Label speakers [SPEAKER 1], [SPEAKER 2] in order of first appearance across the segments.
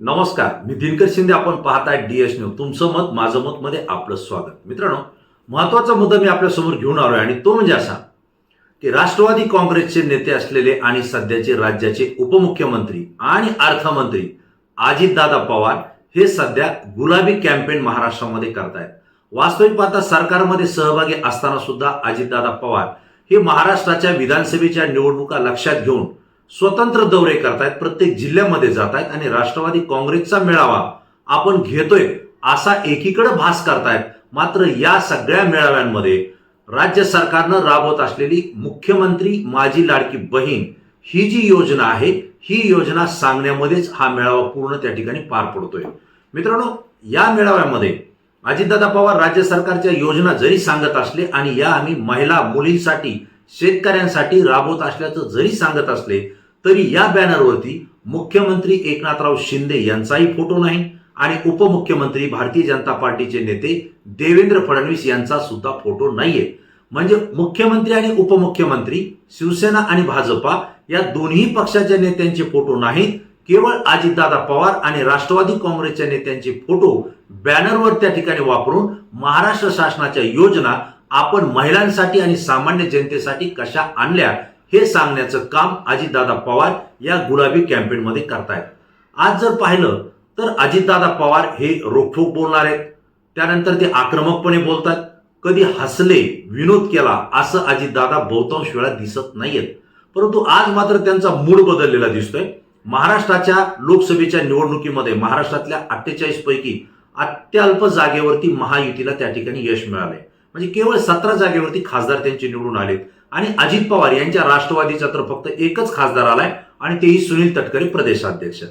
[SPEAKER 1] नमस्कार मी दिनकर शिंदे आपण पाहताय डीएस न्यूज तुमचं मत माझं मत मध्ये आपलं स्वागत. मित्रांनो महत्त्वाचा मुद्दा मी आपल्यासमोर घेऊन आलोय आणि तो म्हणजे असा की राष्ट्रवादी काँग्रेसचे नेते असलेले आणि सध्याचे राज्याचे उपमुख्यमंत्री आणि अर्थमंत्री अजितदादा पवार हे सध्या गुलाबी कॅम्पेन महाराष्ट्रामध्ये करतायत. वास्तविक पाहता सरकारमध्ये सहभागी असताना सुद्धा अजितदादा पवार हे महाराष्ट्राच्या विधानसभेच्या निवडणुका लक्षात घेऊन स्वतंत्र दौरे करतायत प्रत्येक जिल्ह्यामध्ये जात आहेत आणि राष्ट्रवादी काँग्रेसचा मेळावा आपण घेतोय असा एकीकडे भास करतायत. मात्र या सगळ्या मेळाव्यांमध्ये राज्य सरकारनं राबवत असलेली मुख्यमंत्री माझी लाडकी बहीण ही जी योजना आहे ही योजना सांगण्यामध्येच हा मेळावा पूर्ण त्या ठिकाणी पार पडतोय. मित्रांनो या मेळाव्यामध्ये अजितदादा पवार राज्य सरकारच्या योजना जरी सांगत असले आणि या आम्ही महिला मुलींसाठी शेतकऱ्यांसाठी राबवत असल्याचं जरी सांगत असले तरी या बॅनरवरती मुख्यमंत्री एकनाथराव शिंदे यांचाही फोटो नाही आणि उपमुख्यमंत्री भारतीय जनता पार्टीचे नेते देवेंद्र फडणवीस यांचा सुद्धा फोटो नाहीये. म्हणजे मुख्यमंत्री आणि उपमुख्यमंत्री शिवसेना आणि भाजपा या दोन्ही पक्षाच्या नेत्यांचे फोटो नाहीत. केवळ अजितदादा पवार आणि राष्ट्रवादी काँग्रेसच्या नेत्यांचे फोटो बॅनरवर त्या ठिकाणी वापरून महाराष्ट्र शासनाच्या योजना आपण महिलांसाठी आणि सामान्य जनतेसाठी कशा आणल्या हे सांगण्याचं काम अजितदादा पवार या गुलाबी कॅम्पेनमध्ये करतायत. आज जर पाहिलं तर अजितदादा पवार हे रोखोक बोलणार आहेत. त्यानंतर ते आक्रमकपणे बोलतात. कधी हसले विनोद केला असं अजितदादा बहुतांश वेळा दिसत नाहीयेत. परंतु आज मात्र त्यांचा मूड बदललेला दिसतोय. महाराष्ट्राच्या लोकसभेच्या निवडणुकीमध्ये महाराष्ट्रातल्या अठ्ठेचाळीस पैकी अत्यल्प जागेवरती महायुतीला त्या ठिकाणी यश मिळालंय. म्हणजे केवळ सतरा जागेवरती खासदार त्यांचे निवडून आलेत. आणि अजित पवार यांच्या राष्ट्रवादीचा तर फक्त एकच खासदार आलाय आणि तेही सुनील तटकरे प्रदेशाध्यक्ष.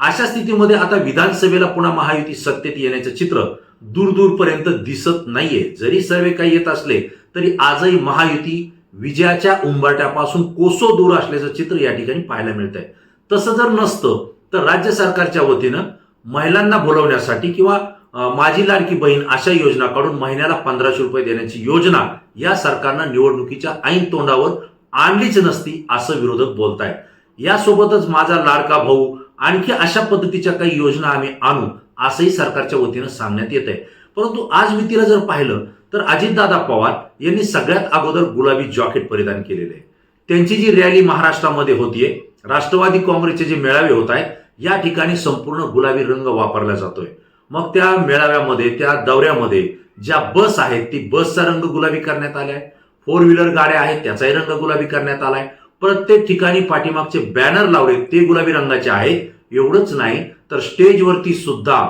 [SPEAKER 1] अशा स्थितीमध्ये आता विधानसभेला पुन्हा महायुती सत्तेत येण्याचं चित्र दूर दूरपर्यंत दिसत नाहीये. जरी सर्वे काही येत असले तरी आजही महायुती विजयाच्या उंबरट्यापासून कोसो दूर असल्याचं चित्र या ठिकाणी पाहायला मिळत आहे तसं जर नसतं तर राज्य सरकारच्या वतीनं महिलांना बोलवण्यासाठी किंवा माझी लाडकी बहीण अशा योजना काढून महिन्याला पंधराशे रुपये देण्याची योजना या सरकारनं निवडणुकीच्या ऐन तोंडावर आणलीच नसती असं विरोधक बोलतायत. यासोबतच माझा लाडका भाऊ आणखी अशा पद्धतीच्या काही योजना आम्ही आणू असंही सरकारच्या वतीनं सांगण्यात येत आहे परंतु आज मी तिला जर पाहिलं तर अजितदादा पवार यांनी सगळ्यात अगोदर गुलाबी जॉकेट परिधान केलेले आहे. त्यांची जी रॅली महाराष्ट्रामध्ये होतीये राष्ट्रवादी काँग्रेसचे जे मेळावे होत आहेत या ठिकाणी संपूर्ण गुलाबी रंग वापरला जातोय. मग त्या मेळाव्यामध्ये त्या दौऱ्यामध्ये ज्या बस आहेत ती बसचा रंग गुलाबी करण्यात आलाय. फोर व्हीलर गाड्या आहेत त्याचाही रंग गुलाबी करण्यात आलाय. प्रत्येक ठिकाणी पाठीमागचे बॅनर लावले ते गुलाबी रंगाचे आहेत एवढंच नाही तर स्टेजवरती सुद्धा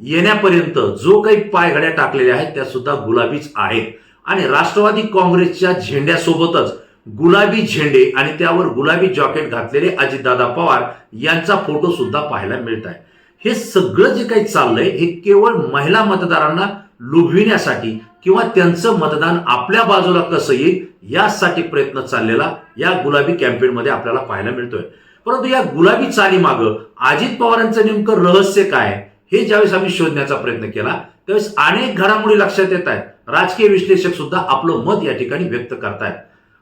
[SPEAKER 1] येण्यापर्यंत जो काही पायघड्या टाकलेल्या आहेत त्या सुद्धा गुलाबीच आहेत. आणि राष्ट्रवादी काँग्रेसच्या झेंड्यासोबतच गुलाबी झेंडे आणि त्यावर गुलाबी जॉकेट घातलेले अजितदादा पवार यांचा फोटो सुद्धा पाहायला मिळत आहे. हे सगळं जे काही चाललंय हे केवळ महिला मतदारांना लुभविण्यासाठी किंवा त्यांचं मतदान आपल्या बाजूला कसं येईल यासाठी प्रयत्न चाललेला या गुलाबी कॅम्पेनमध्ये आपल्याला पाहायला मिळतोय. परंतु या गुलाबी चालीमागं अजित पवारांचं नेमकं रहस्य काय हे ज्यावेळेस आम्ही शोधण्याचा प्रयत्न केला त्यावेळेस अनेक घडामोडी लक्षात येत आहेत. राजकीय विश्लेषक सुद्धा आपलं मत या ठिकाणी व्यक्त करतायत.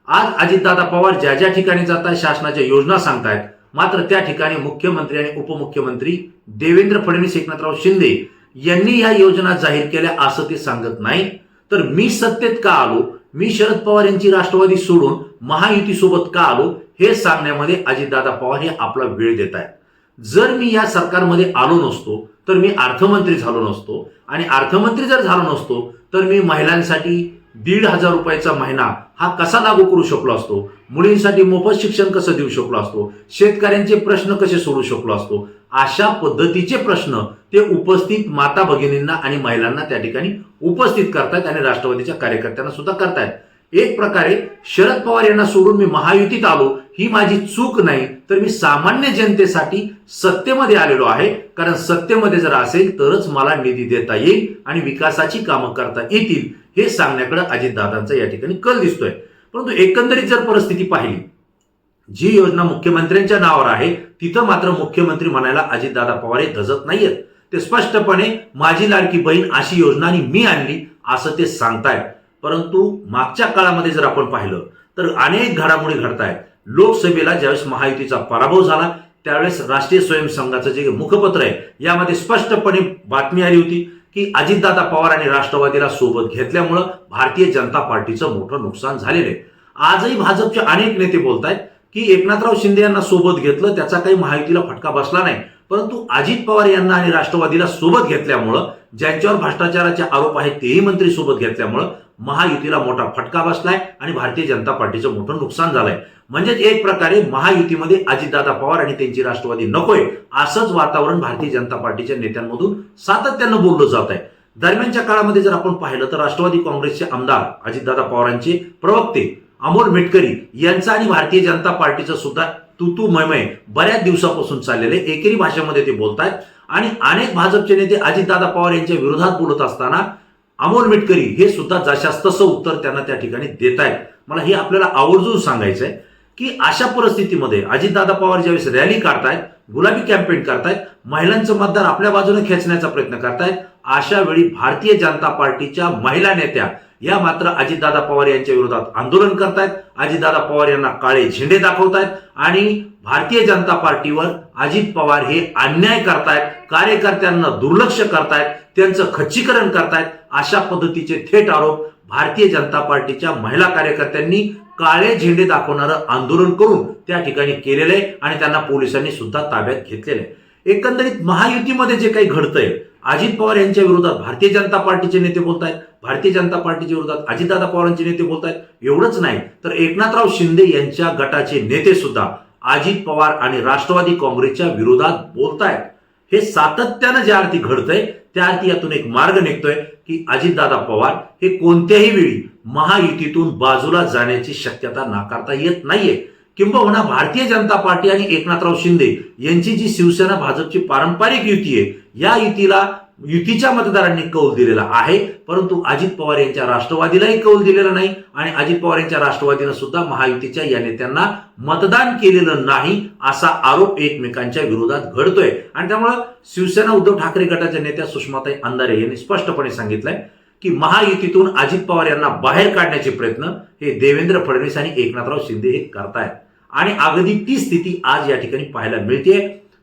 [SPEAKER 1] आज अजितदादा पवार ज्या ज्या ठिकाणी जात आहेत शासनाच्या योजना सांगतायत मात्र त्या ठिकाणी मुख्यमंत्री आणि उपमुख्यमंत्री देवेंद्र फडणवीस एकनाथराव शिंदे यांनी या योजना जाहीर केल्या असं ते सांगत नाही. तर मी सत्तेत का आलो? मी शरद पवार यांची राष्ट्रवादी सोडून महायुतीसोबत का आलो? हे सांगण्यामध्ये अजितदादा पवार हे आपला वेळ देत आहेत. जर मी या सरकारमध्ये आलो नसतो तर मी अर्थमंत्री झालो नसतो. आणि अर्थमंत्री जर झालो नसतो तर मी महिलांसाठी दीड हजार रुपयाचा महिना हा कसा लागू करू शकलो असतो? मुलींसाठी मोफत शिक्षण कसं देऊ शकलो असतो? शेतकऱ्यांचे प्रश्न कसे सोडू शकलो असतो? अशा पद्धतीचे प्रश्न ते उपस्थित माता भगिनींना आणि महिलांना त्या ठिकाणी उपस्थित करतायत आणि राष्ट्रवादीच्या कार्यकर्त्यांना सुद्धा करतायत. एक प्रकारे शरद पवार यांना सोडून मी महायुतीत आलो ही माझी चूक नाही तर मी सामान्य जनतेसाठी सत्तेमध्ये आलेलो आहे. कारण सत्तेमध्ये जर असेल तरच मला निधी देता येईल आणि विकासाची कामं करता येतील हे सांगण्याकडे अजितदादांचा या ठिकाणी कल दिसतोय. परंतु एकंदरीत जर परिस्थिती पाहिली जी योजना मुख्यमंत्र्यांच्या नावावर आहे तिथं मात्र मुख्यमंत्री म्हणायला अजितदादा पवार हे धजत नाहीयेत. ते स्पष्टपणे माझी लाडकी बहीण अशी योजना आणि मी आणली असं ते सांगतायत. परंतु मागच्या काळामध्ये जर आपण पाहिलं तर अनेक घडामोडी घडतायत. लोकसभेला ज्यावेळेस महायुतीचा पराभव झाला त्यावेळेस राष्ट्रीय स्वयंसंघाचं जे मुखपत्र आहे यामध्ये स्पष्टपणे बातमी आली होती. की अजितदादा पवार आणि राष्ट्रवादीला सोबत घेतल्यामुळं भारतीय जनता पार्टीचं मोठं नुकसान झालेलं आहे. आजही भाजपचे अनेक नेते बोलत आहेत की एकनाथराव शिंदे यांना सोबत घेतलं त्याचा काही महायुतीला फटका बसला नाही. परंतु अजित पवार यांना आणि राष्ट्रवादीला सोबत घेतल्यामुळं ज्यांच्यावर भ्रष्टाचाराचे आरोप आहेत तेही मंत्री सोबत घेतल्यामुळं महायुतीला मोठा फटका बसलाय आणि भारतीय जनता पार्टीचं मोठं नुकसान झालंय. म्हणजेच एक प्रकारे महायुतीमध्ये अजितदादा पवार आणि त्यांची राष्ट्रवादी नकोय असंच वातावरण भारतीय जनता पार्टीच्या नेत्यांमधून सातत्यानं बोललं जात आहे. दरम्यानच्या काळामध्ये जर आपण पाहिलं तर राष्ट्रवादी काँग्रेसचे आमदार अजितदादा पवारांचे प्रवक्ते अमोल मेटकरी यांचा आणि भारतीय जनता पार्टीचं सुद्धा तुतू मयमय बऱ्याच दिवसापासून चाललेले एकेरी भाषेमध्ये ते बोलतायत. आणि अनेक भाजपचे नेते अजितदादा पवार यांच्या विरोधात बोलत असताना अमोल मिटकरी हे सुद्धा जशास तसं उत्तर त्यांना त्या ठिकाणी देत आहेत मला हे आपल्याला आवर्जून सांगायचं आहे की अशा परिस्थितीमध्ये अजितदादा पवार ज्यावेळेस रॅली काढतायत गुलाबी कॅम्पेन करतायत महिलांचं मतदार आपल्या बाजूने खेचण्याचा प्रयत्न करतायत अशा वेळी भारतीय जनता पार्टीच्या महिला नेत्या या मात्र अजितदादा पवार यांच्या विरोधात आंदोलन करतायत. अजितदादा पवार यांना काळे झेंडे दाखवतायत आणि भारतीय जनता पार्टीवर अजित पवार हे अन्याय करतायत कार्यकर्त्यांना दुर्लक्ष करतायत त्यांचं खच्चीकरण करतायत अशा पद्धतीचे थेट आरोप भारतीय जनता पार्टीच्या महिला कार्यकर्त्यांनी काळे झेंडे दाखवणारं आंदोलन करून त्या ठिकाणी केलेलं आहे आणि त्यांना पोलिसांनी सुद्धा ताब्यात घेतलेलं आहे. एकंदरीत महायुतीमध्ये जे काही घडतंय अजित पवार यांच्या विरोधात भारतीय जनता पार्टीचे नेते बोलत आहेत भारतीय जनता पार्टीच्या विरोधात अजितदादा पवारांचे नेते बोलत आहेत एवढंच नाही. तर एकनाथराव शिंदे यांच्या गटाचे नेते सुद्धा अजित पवार आणि राष्ट्रवादी काँग्रेसच्या विरोधात बोलतायत. हे सातत्यानं ज्या अर्थी घडतंय त्या अर्थी यातून एक मार्ग निघतोय की अजितदादा पवार हे कोणत्याही वेळी महायुतीतून बाजूला जाण्याची शक्यता नाकारता येत नाहीये. किंबहुना भारतीय जनता पार्टी आणि एकनाथराव शिंदे यांची जी शिवसेना भाजपची पारंपरिक युती आहे या युतीला युतीच्या मतदारांनी कौल दिलेला आहे. परंतु अजित पवार यांच्या राष्ट्रवादीलाही कौल दिलेला नाही आणि अजित पवार यांच्या राष्ट्रवादीनं सुद्धा महायुतीच्या या नेत्यांना मतदान केलेलं नाही असा आरोप एकमेकांच्या विरोधात घडतोय. आणि त्यामुळं शिवसेना उद्धव ठाकरे गटाच्या नेत्या सुषमाताई अंधारे यांनी स्पष्टपणे सांगितलंय की महायुतीतून अजित पवार यांना बाहेर काढण्याचे प्रयत्न हे देवेंद्र फडणवीस आणि एकनाथराव शिंदे हे करतायत. आणि अगदी ती स्थिती आज या ठिकाणी पाहायला मिळते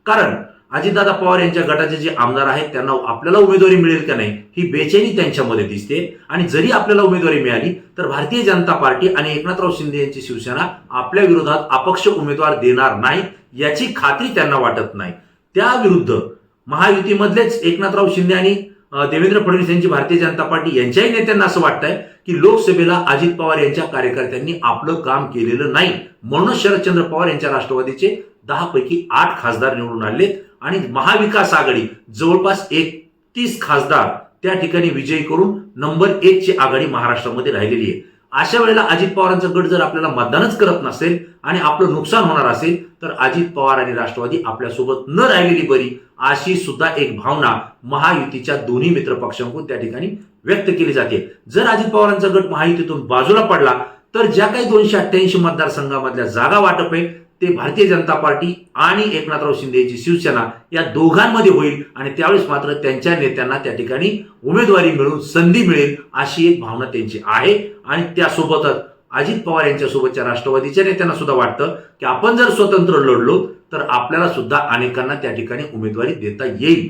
[SPEAKER 1] कारण अजितदादा पवार यांच्या गटाचे जे आमदार आहेत त्यांना आपल्याला उमेदवारी मिळेल का नाही ही बेचैनी त्यांच्यामध्ये दिसते. आणि जरी आपल्याला उमेदवारी मिळाली तर भारतीय जनता पार्टी आणि एकनाथराव शिंदे यांची शिवसेना आपल्या विरोधात अपक्ष उमेदवार देणार नाही याची खात्री त्यांना वाटत नाही. त्या विरुद्ध महायुतीमधलेच एकनाथराव शिंदे आणि देवेंद्र फडणवीस यांची भारतीय जनता पार्टी यांच्याही नेत्यांना असं वाटतंय की लोकसभेला अजित पवार यांच्या कार्यकर्त्यांनी आपलं काम केलेलं नाही म्हणूनच शरदचंद्र पवार यांच्या राष्ट्रवादीचे दहा पैकी आठ खासदार निवडून आलेत आणि महाविकास आघाडी जवळपास एकतीस खासदार त्या ठिकाणी विजयी करून नंबर एक ची आघाडी महाराष्ट्रामध्ये राहिलेली आहे. अशा वेळेला अजित पवारांचा गट जर आपल्याला मतदानच करत नसेल आणि आपलं नुकसान होणार असेल तर अजित पवार आणि राष्ट्रवादी आपल्यासोबत न राहिलेली बरी अशी सुद्धा एक भावना महायुतीच्या दोन्ही मित्र पक्षांकडून त्या ठिकाणी व्यक्त केली जाते. जर अजित पवारांचा गट महायुतीतून बाजूला पडला तर ज्या काही दोनशे अठ्ठ्याऐंशी मतदारसंघामधल्या जागा वाटप आहे ते भारतीय जनता पार्टी आणि एकनाथराव शिंदे यांची शिवसेना या दोघांमध्ये होईल आणि त्यावेळेस मात्र त्यांच्या नेत्यांना त्या ठिकाणी उमेदवारी मिळून संधी मिळेल अशी एक भावना त्यांची आहे. आणि त्यासोबतच अजित पवार यांच्या सोबतच्या राष्ट्रवादीच्या नेत्यांना सुद्धा वाटतं की आपण जर स्वतंत्र लढलो तर आपल्याला सुद्धा अनेकांना त्या ठिकाणी उमेदवारी देता येईल.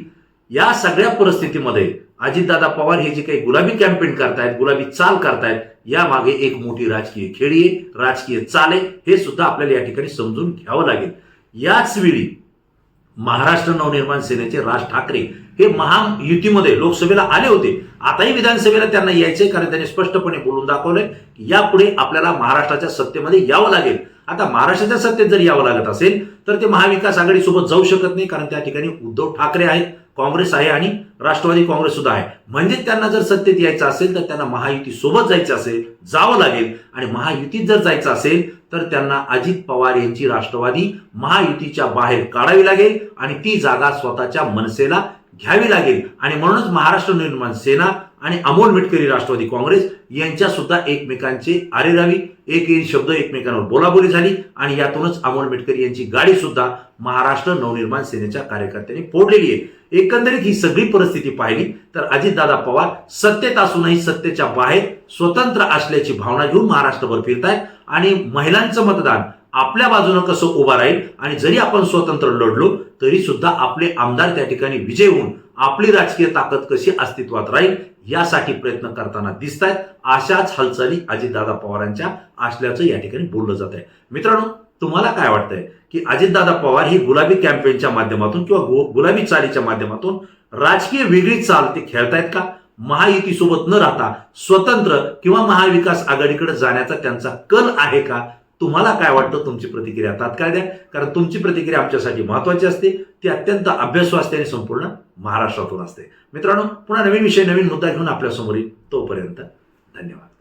[SPEAKER 1] या सगळ्या परिस्थितीमध्ये अजितदादा पवार हे जे काही गुलाबी कॅम्पेन करतायत गुलाबी चाल करतायत या मागे एक मोठी राजकीय खेळी आहे राजकीय चाल आहे हे सुद्धा आपल्याला या ठिकाणी समजून घ्यावं लागेल. याच वेळी महाराष्ट्र नवनिर्माण सेनेचे राज ठाकरे हे महायुतीमध्ये लोकसभेला आले होते. आताही विधानसभेला त्यांना यायचे कारण त्यांनी स्पष्टपणे बोलून दाखवलंय यापुढे आपल्याला महाराष्ट्राच्या सत्तेमध्ये यावं लागेल. आता महाराष्ट्राच्या सत्तेत जर यावं लागत असेल तर ते महाविकास आघाडीसोबत जाऊ शकत नाही कारण त्या ठिकाणी उद्धव ठाकरे आहेत काँग्रेस आहे आणि राष्ट्रवादी काँग्रेस सुद्धा आहे. म्हणजे त्यांना जर सत्तेत यायचं असेल तर त्यांना महायुती सोबत जायचं असेल जावं लागेल. आणि महायुतीत जर जायचं असेल तर त्यांना अजित पवार यांची राष्ट्रवादी महायुतीच्या बाहेर काढावी लागेल आणि ती जागा स्वतःच्या मनसेला घ्यावी लागेल. आणि म्हणूनच महाराष्ट्र निर्माण सेना आणि अमोल मिटकरी राष्ट्रवादी काँग्रेस यांच्या सुद्धा एकमेकांचे आरेरावी एक एक शब्द एकमेकांवर बोलाबोली झाली. आणि यातूनच अमोल मिटकरी यांची गाडी सुद्धा महाराष्ट्र नवनिर्माण सेनेच्या कार्यकर्त्यांनी फोडलेली आहे. एकंदरीत ही सगळी परिस्थिती पाहिली तर अजितदादा पवार सत्तेत असूनही सत्तेच्या बाहेर स्वतंत्र असल्याची भावना घेऊन महाराष्ट्रभर फिरतायत. आणि महिलांचं मतदान आपल्या बाजूनं कसं उभा राहील आणि जरी आपण स्वतंत्र लढलो तरी सुद्धा आपले आमदार त्या ठिकाणी विजय होऊन आपली राजकीय ताकद कशी अस्तित्वात राहील यासाठी प्रयत्न करताना दिसत आहेत अशाच हालचाली अजितदादा पवारांच्या असल्याचं या ठिकाणी बोललं जात आहे मित्रांनो तुम्हाला काय वाटतंय की अजितदादा पवार ही गुलाबी कॅम्पेनच्या माध्यमातून किंवा गुलाबी चालीच्या माध्यमातून राजकीय वेगळी चाल ते खेळतायत का? महायुतीसोबत न राहता स्वतंत्र किंवा महाविकास आघाडीकडे जाण्याचा त्यांचा कल आहे का? तुम्हाला काय वाटतं तुमची प्रतिक्रिया? तात्काळ द्या. कारण तुमची प्रतिक्रिया आमच्यासाठी महत्वाची असते. ती अत्यंत अभ्यासू असते आणि संपूर्ण महाराष्ट्रातून असते. मित्रांनो पुन्हा नवीन विषय नवीन मुद्दा घेऊन आपल्यासमोर येईल तोपर्यंत धन्यवाद.